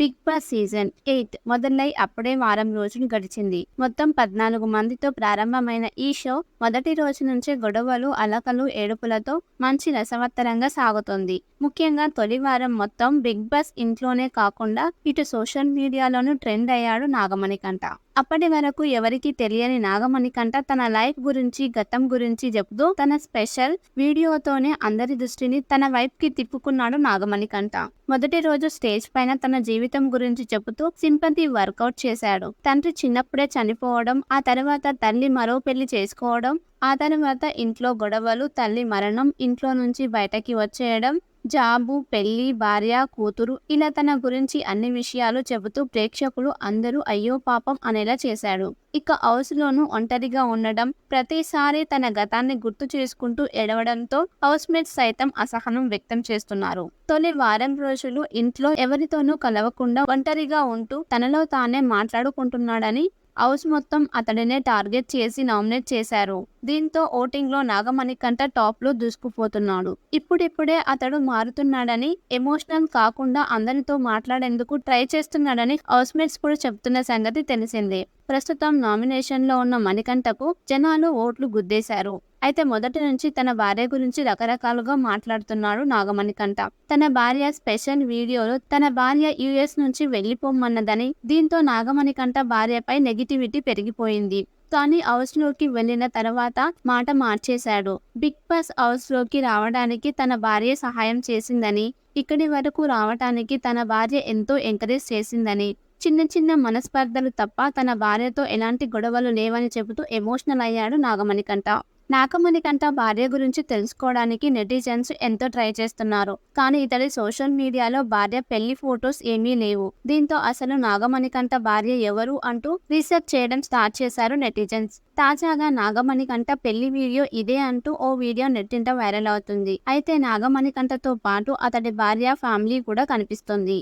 Big boss season eight మొదలై అప్పుడే వారం రోజులు గడిచింది. మొత్తం పద్నాలుగు మందితో ప్రారంభమైన ఈ షో మొదటి రోజు నుంచే గొడవలు అలకలు ఏడుపులతో మంచి రసవత్తరంగా సాగుతుంది. ముఖ్యంగా తొలి వారం మొత్తం బిగ్ బాస్ ఇంట్లోనే కాకుండా ఇటు సోషల్ మీడియాలోనూ ట్రెండ్ అయ్యాడు నాగమణికంట అప్పటి వరకు ఎవరికీ తెలియని నాగమణికంట తన లైఫ్ గురించి గతం గురించి చెబుతూ తన స్పెషల్ వీడియోతోనే అందరి దృష్టిని తన వైపుకి తిప్పుకున్నాడు నాగమణికంట మొదటి రోజు స్టేజ్ పైన తన జీవితం గురించి చెబుతూ సింపతి వర్కౌట్ చేశాడు. తండ్రి చిన్నప్పుడే చనిపోవడం ఆ తర్వాత తల్లి మరో పెళ్ళి చేసుకోవడం ఆ తర్వాత ఇంట్లో గొడవలు తల్లి మరణం ఇంట్లో నుంచి బయటకి వచ్చేయడం జాబు పెళ్ళి భార్య కూతురు ఇలా తన గురించి అన్ని విషయాలు చెబుతూ ప్రేక్షకులు అందరూ అయ్యో పాపం అనేలా చేశాడు. ఇక హౌస్లోనూ ఒంటరిగా ఉండడం ప్రతిసారి తన గతాన్ని గుర్తు చేసుకుంటూ ఎడవడంతో హౌస్ మేట్స్ సైతం అసహనం వ్యక్తం చేస్తున్నారు. తొలి వారం రోజులు ఇంట్లో ఎవరితోనూ కలవకుండా ఒంటరిగా ఉంటూ తనలో తానే మాట్లాడుకుంటున్నాడని హౌస్ మొత్తం అతడినే టార్గెట్ చేసి నామినేట్ చేశారు. దీంతో ఓటింగ్లో నాగమణి నాగమణికంట టాప్లో దూసుకుపోతున్నాడు. ఇప్పుడిప్పుడే అతడు మారుతున్నాడని ఎమోషనల్ కాకుండా అందరితో మాట్లాడేందుకు ట్రై చేస్తున్నాడని హౌస్ మేట్స్ కూడా చెప్తున్న సంగతి తెలిసిందే. ప్రస్తుతం నామినేషన్లో ఉన్న మణికంఠకు జనాలు ఓట్లు గుద్దేశారు. అయితే మొదటి నుంచి తన భార్య గురించి రకరకాలుగా మాట్లాడుతున్నాడు నాగమణికంట తన భార్య స్పెషల్ వీడియోలో తన భార్య యుఎస్ నుంచి వెళ్ళిపోమన్నదని దీంతో నాగమణికంఠ భార్యపై నెగిటివిటీ పెరిగిపోయింది. కానీ హౌస్లోకి వెళ్ళిన తర్వాత మాట మార్చేశాడు. బిగ్ బాస్ హౌస్లోకి రావడానికి తన భార్య సహాయం చేసిందని ఇక్కడి వరకు రావటానికి తన భార్య ఎంతో ఎంకరేజ్ చేసిందని చిన్న చిన్న మనస్పర్ధలు తప్ప తన భార్యతో ఎలాంటి గొడవలు లేవని చెబుతూ ఎమోషనల్ అయ్యాడు నాగమణికంట నాగమణికంఠ భార్య గురించి తెలుసుకోవడానికి నెటిజన్స్ ఎంతో ట్రై చేస్తున్నారు. కానీ ఇతడి సోషల్ మీడియాలో భార్య పెళ్ళి ఫొటోస్ ఏమీ లేవు. దీంతో అసలు నాగమణికంఠ భార్య ఎవరు అంటూ రీసెర్చ్ చేయడం స్టార్ట్ చేశారు నెటిజన్స్. తాజాగా నాగమణికంఠ పెళ్ళి వీడియో ఇదే అంటూ ఓ వీడియో నెట్టింట వైరల్ అవుతుంది. అయితే నాగమణికంఠతో పాటు అతడి భార్య ఫ్యామిలీ కూడా కనిపిస్తుంది.